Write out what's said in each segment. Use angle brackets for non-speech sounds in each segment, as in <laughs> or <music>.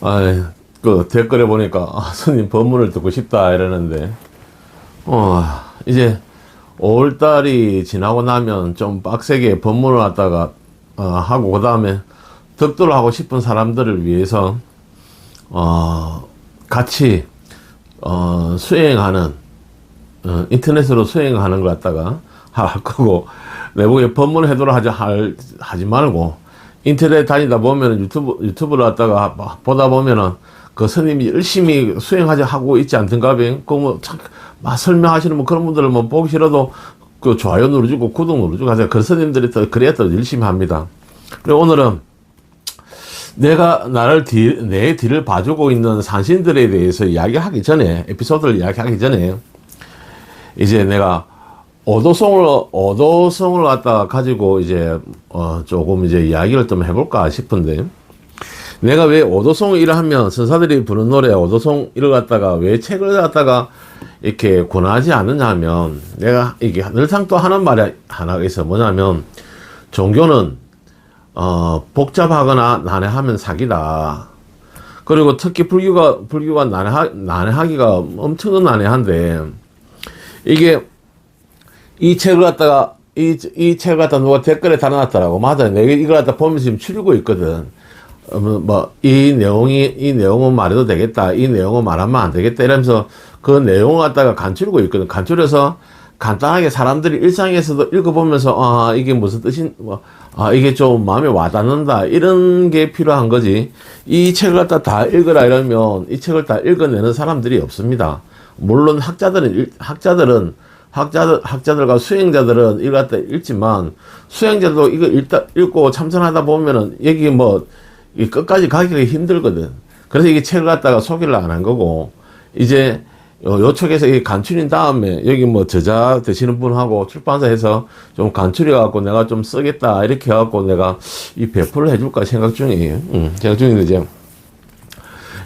아, 그 댓글에 보니까 아, 스님 법문을 듣고 싶다 이러는데. 어, 이제 5월달이 지나고 나면 좀 빡세게 법문을 갖다가 어, 하고 그 다음에 덕도를 하고 싶은 사람들을 위해서 어, 같이 어, 수행하는 어, 인터넷으로 수행하는 걸 갖다가 할 거고 내보기에 법문 해도를 하지 할 하지 말고 인터넷 다니다 보면 유튜브 유튜브를 갖다가 막 보다 보면은 그 스님이 열심히 수행하지 하고 있지 않던가 그뭐막 설명하시는 뭐 그런 분들을 뭐 보기 싫어도 그 좋아요 눌러주고 구독 눌러주고 하세요. 그 스님들이 더 그래야 더 열심히 합니다. 그리고 오늘은 내가 나를 뒤, 내 뒤를 봐주고 있는 산신들에 대해서 이야기하기 전에 에피소드를 이야기하기 전에 이제 내가 오도송을 오도송을 갖다가 가지고 이제 어 조금 이제 이야기를 좀 해볼까 싶은데 내가 왜 오도송 일을 하면 선사들이 부르는 노래 오도송 일을 갖다가 왜 책을 갖다가 이렇게 권하지 않느냐면 내가 이게 늘상 또 하는 말이 하나가 있어 뭐냐면 종교는 어 복잡하거나 난해하면 사기다. 그리고 특히 불교가 불교가 난해하, 난해하기가 엄청 난해한데 이게 이 책을 갖다가 이, 이 책을 갖다 누가 댓글에 달아놨더라고. 맞아. 내가 이걸 갖다 보면서 지금 추리고 있거든. 어, 뭐, 이 내용이, 이 내용은 말해도 되겠다. 이 내용은 말하면 안 되겠다. 이러면서 그 내용을 갖다가 간추리고 있거든. 간추려서 간단하게 사람들이 일상에서도 읽어보면서, 아, 이게 무슨 뜻인, 뭐, 아, 이게 좀 마음에 와닿는다. 이런 게 필요한 거지. 이 책을 갖다 다 읽어라 이러면 이 책을 다 읽어내는 사람들이 없습니다. 물론 학자들은, 읽- 학자들은 학자들, 학자들과 수행자들은 이걸 갖다 읽지만, 수행자도 이거 읽다, 읽고 참선하다 보면은, 여기 뭐, 이 끝까지 가기가 힘들거든. 그래서 이게 책을 갖다가 소개를 안 한 거고, 이제, 요, 요 쪽에서 이 간추린 다음에, 여기 뭐 저자 되시는 분하고 출판사에서 좀 간추려갖고 내가 좀 쓰겠다, 이렇게 해갖고 내가 이 배포를 해줄까 생각 중이에요. 음, 생각 중인데, 이제.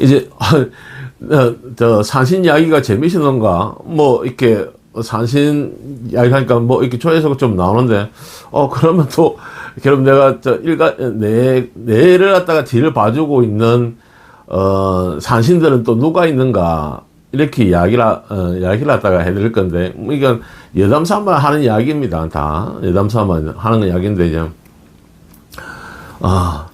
이제, <laughs> 어, 저, 산신 이야기가 재미있는가? 뭐, 이렇게, 산신 이야기 하니까 뭐, 이렇게 조회수가 좀 나오는데, 어, 그러면 또, 그럼 내가 저, 일가, 내, 내를 갖다가 뒤를 봐주고 있는, 어, 산신들은 또 누가 있는가? 이렇게 이야기를, 하- 어, 이야기를 갖다가 해드릴 건데, 뭐 이건 여담 삼아 하는 이야기입니다. 다. 여담 삼아 하는 이야기인데, 이제. 아,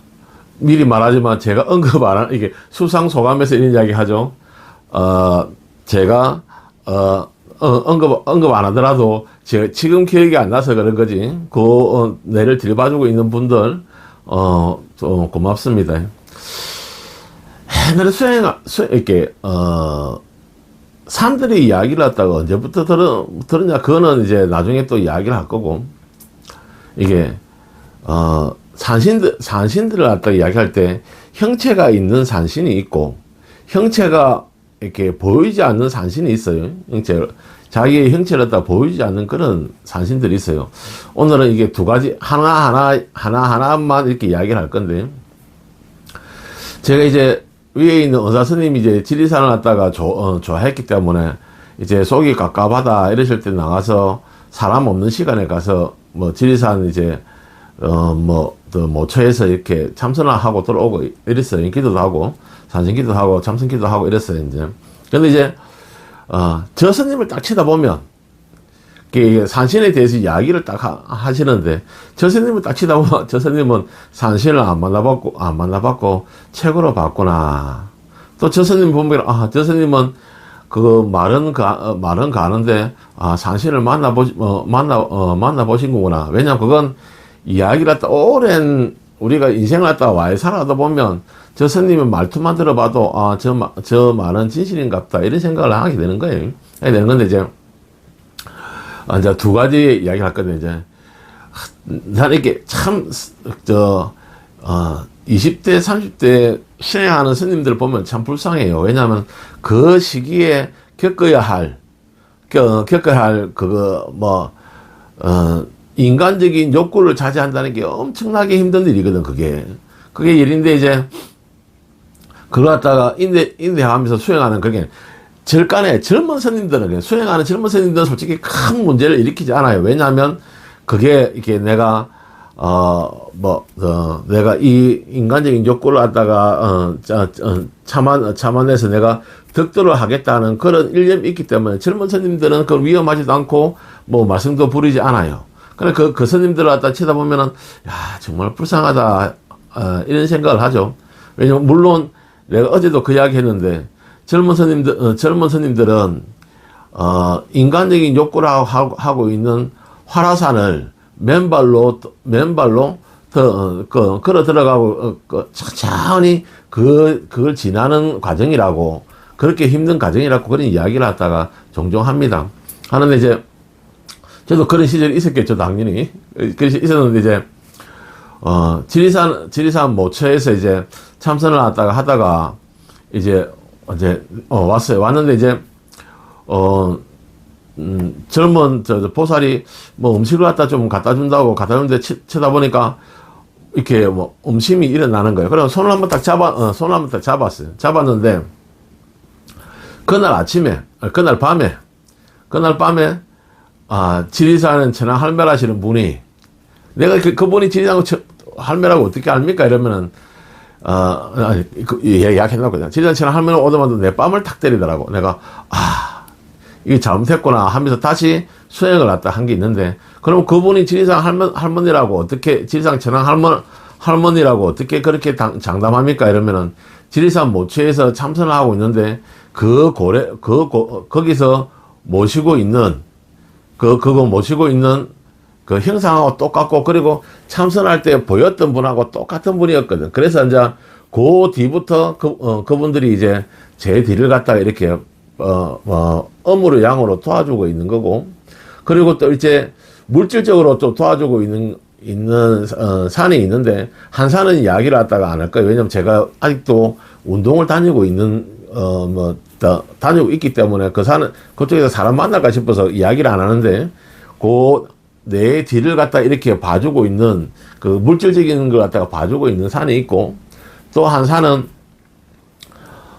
미리 말하지만 제가 언급 안 한, 이게 수상 소감에서 이런 이야기 하죠. 어, 제가, 어, 어, 언급, 언급 안 하더라도 제가 지금 기억이 안 나서 그런 거지. 그, 어, 내를 들봐주고 있는 분들, 어, 좀 고맙습니다. 옛날에 수행, 수 이렇게, 어, 산들이 이야기를 했다가 언제부터 들은, 들었냐, 그거는 이제 나중에 또 이야기를 할 거고, 이게, 어, 산신들, 산신들을 갖다 이야기할 때 형체가 있는 산신이 있고, 형체가 이렇게 보이지 않는 산신이 있어요. 형체, 자기의 형체를 갖다 보이지 않는 그런 산신들이 있어요. 오늘은 이게 두 가지, 하나하나, 하나하나만 이렇게 이야기를 할 건데, 제가 이제 위에 있는 의사 스님이 이제 지리산을 갖다가 조, 어, 좋아했기 때문에 이제 속이 갑갑하다 이러실 때 나가서 사람 없는 시간에 가서 뭐 지리산 이제 어 뭐 모처에서 이렇게 참선을 하고 들어오고 이랬어요. 기도도 하고 산신 기도 하고 참선기도 하고 이랬어요. 이제 근데 이제 어 저 스님을 딱 치다 보면 이게 산신에 대해서 이야기를 딱 하, 하시는데 저 스님을 딱 치다 보면 저 스님은 산신을 안 만나봤고 안 만나봤고 책으로 봤구나. 또 저 스님 보면 아저 스님은 그 말은 가 어, 말은 가는데 아 산신을 만나보 어, 만나 어, 만나보신 거구나. 왜냐면 그건 이야기를 오랜 우리가 인생을 갖다 와에 살아다 보면 저 스님의 말투만 들어봐도 아저 저 말은 진실인갑다 이런 생각을 하게 되는 거예요. 하게 되는 건데 이제. 아, 이제 두 가지 이야기 할 건데, 이제. 나는 이렇게 참, 저, 어, 20대, 30대 수행하는 스님들 보면 참 불쌍해요. 왜냐하면 그 시기에 겪어야 할, 겪, 겪어야 할, 그거, 뭐, 어, 인간적인 욕구를 자제한다는 게 엄청나게 힘든 일이거든, 그게. 그게 일인데, 이제, 그걸 갖다가 인내, 인내하면서 수행하는 그게 절간에 젊은 그냥 수행하는 젊은 스님들은 솔직히 큰 문제를 일으키지 않아요. 왜냐하면 그게 이렇게 내가 어, 뭐, 어, 내가 이 인간적인 욕구를 갖다가, 어, 자, 어, 참아, 참아내서 내가 덕도를 하겠다는 그런 일념이 있기 때문에 젊은 스님들은 그걸 위험하지도 않고, 뭐, 말씀도 부리지 않아요. 그래, 그, 그 스님들을 갖다 쳐다보면은, 야, 정말 불쌍하다, 어, 이런 생각을 하죠. 왜냐면, 물론, 내가 어제도 그 이야기 했는데, 젊은 스님들, 어, 젊은 스님들은, 어, 인간적인 욕구를 하고, 하고 있는 화라산을 맨발로, 맨발로, 더, 어, 그, 걸어 들어가고, 어, 그, 천천히 그, 그걸 지나는 과정이라고, 그렇게 힘든 과정이라고 그런 이야기를 하다가 종종 합니다. 하는데 이제, 저도 그런 시절이 있었겠죠, 당연히. 시절이 있었는데 이제, 어, 지리산, 지리산 모처에서 이제 참선을 하다가 하다가, 이제, 이제, 어, 왔어요. 왔는데 이제, 어, 음, 젊은 저, 저 보살이 뭐 음식을 갖다 좀 갖다 준다고 갖다 주는데 치, 쳐다 보니까 이렇게 뭐 음심이 일어나는 거예요. 그래서 손을 한번 딱 잡아, 어, 손을 한번 딱 잡았어요. 잡았는데 그날 아침에, 어, 그날 밤에, 그날 밤에 아, 지리산은 천안 할매라시는 분이 내가 그, 그분이 지리산 할매라고 어떻게 압니까? 이러면은 어, 그, 예약해놨거든요. 지리산 천안 할매는 오자마자 내 뺨을 탁 때리더라고. 내가, 아, 이게 잘못했구나 하면서 다시 수행을 갖다 한 게 있는데, 그럼 그분이 지리산 할머, 할머니라고 어떻게, 지리산 천안 할머, 할머니라고 어떻게 그렇게 당, 장담합니까? 이러면은, 지리산 모처에서 참선을 하고 있는데, 그 고래, 그, 고, 거기서 모시고 있는, 그, 그거 모시고 있는 그 형상하고 똑같고, 그리고 참선할 때 보였던 분하고 똑같은 분이었거든. 그래서 이제, 그 뒤부터 그, 어, 그분들이 이제 제 뒤를 갖다가 이렇게, 어, 어, 음으로 양으로 도와주고 있는 거고, 그리고 또 이제 물질적으로 또 도와주고 있는, 있는, 어, 산이 있는데, 한 산은 이야기를 갖다가 안 할 거예요. 왜냐면 제가 아직도 운동을 다니고 있는, 어, 뭐, 다, 다니고 있기 때문에 그 산은, 그쪽에서 사람 만날까 싶어서 이야기를 안 하는데, 그, 내 뒤를 갖다 이렇게 봐주고 있는, 그 물질적인 걸 갖다가 봐주고 있는 산이 있고, 또 한 산은,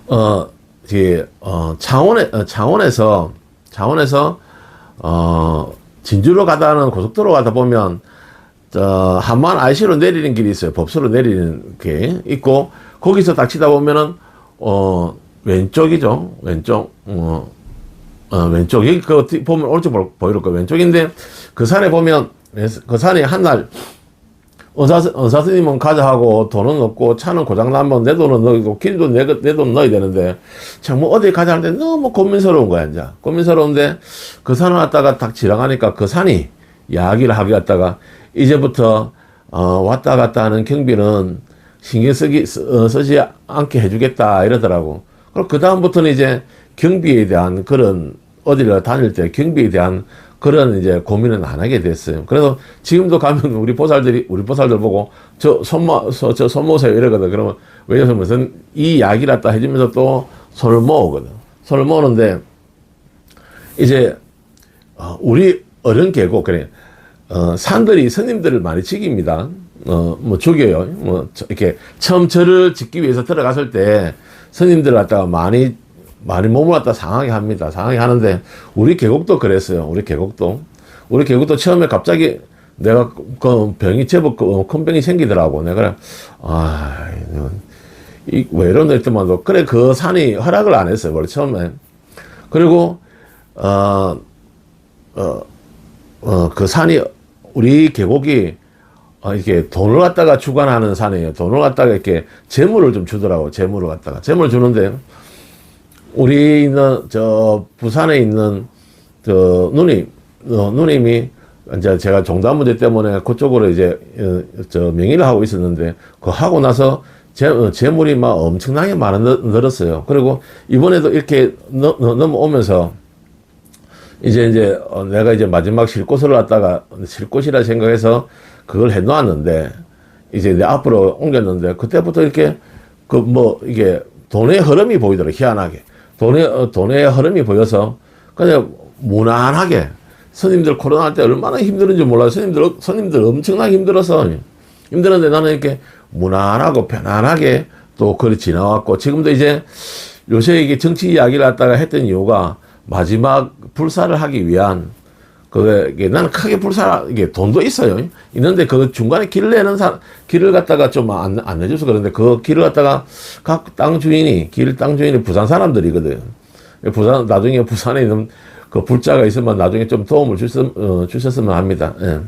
어, 이게, 어, 창원에, 어, 창원에서, 창원에서, 어, 진주로 가다는 고속도로 가다 보면, 저, 한만 IC로 내리는 길이 있어요. 법수로 내리는 게 있고, 거기서 딱 치다 보면은, 어, 왼쪽이죠. 왼쪽, 어, 어, 왼쪽. 여기 그, 뒤- 보면 오른쪽 보- 보일 거예요. 왼쪽인데, 그 산에 보면, 그 산에 한날, 의사, 의사 스님은 가자 하고 돈은 없고 차는 고장나면 내 돈은 넣이고 길도 내, 내 돈 넣어야 되는데 참 뭐 어디 가자 하는데 너무 고민스러운 거야 이제 고민스러운데 그 산을 갔다가 딱 지나가니까 그 산이 이야기를 하게 갔다가 이제부터 어, 왔다 갔다 하는 경비는 신경 쓰기 쓰, 어, 쓰지 않게 해주겠다 이러더라고 그리고 그 다음부터는 이제 경비에 대한 그런 어디를 다닐 때 경비에 대한 그런 이제 고민은 안 하게 됐어요. 그래서 지금도 가면 우리 보살들이 우리 보살들 보고 저 손모 저, 저 손모세요 이러거든. 그러면 왜냐면 무슨 이 약이라 다 해주면서 또 손을 모으거든. 손을 모으는데 이제 어, 우리 어른 계곡 그래 어, 산들이 스님들을 많이 죽입니다. 어, 뭐 죽여요. 뭐 저- 이렇게 처음 절을 짓기 위해서 들어갔을 때 스님들 갖다가 많이 많이 몸을 갖다 상하게 합니다. 상하게 하는데 우리 계곡도 그랬어요. 우리 계곡도 우리 계곡도 처음에 갑자기 내가 그 병이 제법 그- 큰 병이 생기더라고. 내가 아, 이왜 이러나 했더만도 그래 그 산이 허락을 안 했어요. 원래 처음에 그리고 어 어, 어, 그 산이, 우리 계곡이, 어, 이렇게 돈을 갖다가 주관하는 산이에요. 돈을 갖다가 이렇게 재물을 좀 주더라고, 재물을 갖다가. 재물을 주는데, 우리 있는, 저, 부산에 있는, 저, 누님, 어, 누님이, 이제 제가 종단 문제 때문에 그쪽으로 이제, 어, 저, 명의를 하고 있었는데, 그 하고 나서 재, 어, 재물이 막 엄청나게 늘- 늘었어요. 그리고 이번에도 이렇게 넘, 넘어오면서, 이제 이제 어, 내가 이제 마지막 쉴 곳을 갖다가 쉴 곳이라 생각해서 그걸 해놓았는데 이제 내 앞으로 옮겼는데 그때부터 이렇게 그 뭐 이게 돈의 흐름이 보이더라 희한하게. 돈의 어, 돈의 흐름이 보여서 그냥 무난하게 스님들 코로나 때 얼마나 힘들은지 몰라요. 스님들 스님들 엄청나게 힘들어서 힘들었는데 나는 이렇게 무난하고 편안하게 또 그리 지나왔고 지금도 이제 요새 이게 정치 이야기를 갖다가 했던 이유가 마지막 불사를 하기 위한 그게 나는 크게 불사 이게 돈도 있어요. 있는데 그 중간에 길 내는 사 길을 갖다가 좀안안 내줘서 그런데 그 길을 갖다가 각 땅 주인이 길 땅 주인이 부산 사람들이거든. 부산 나중에 부산에 있는 그 불자가 있으면 나중에 좀 도움을 주셨, 어, 주셨으면 합니다. 예.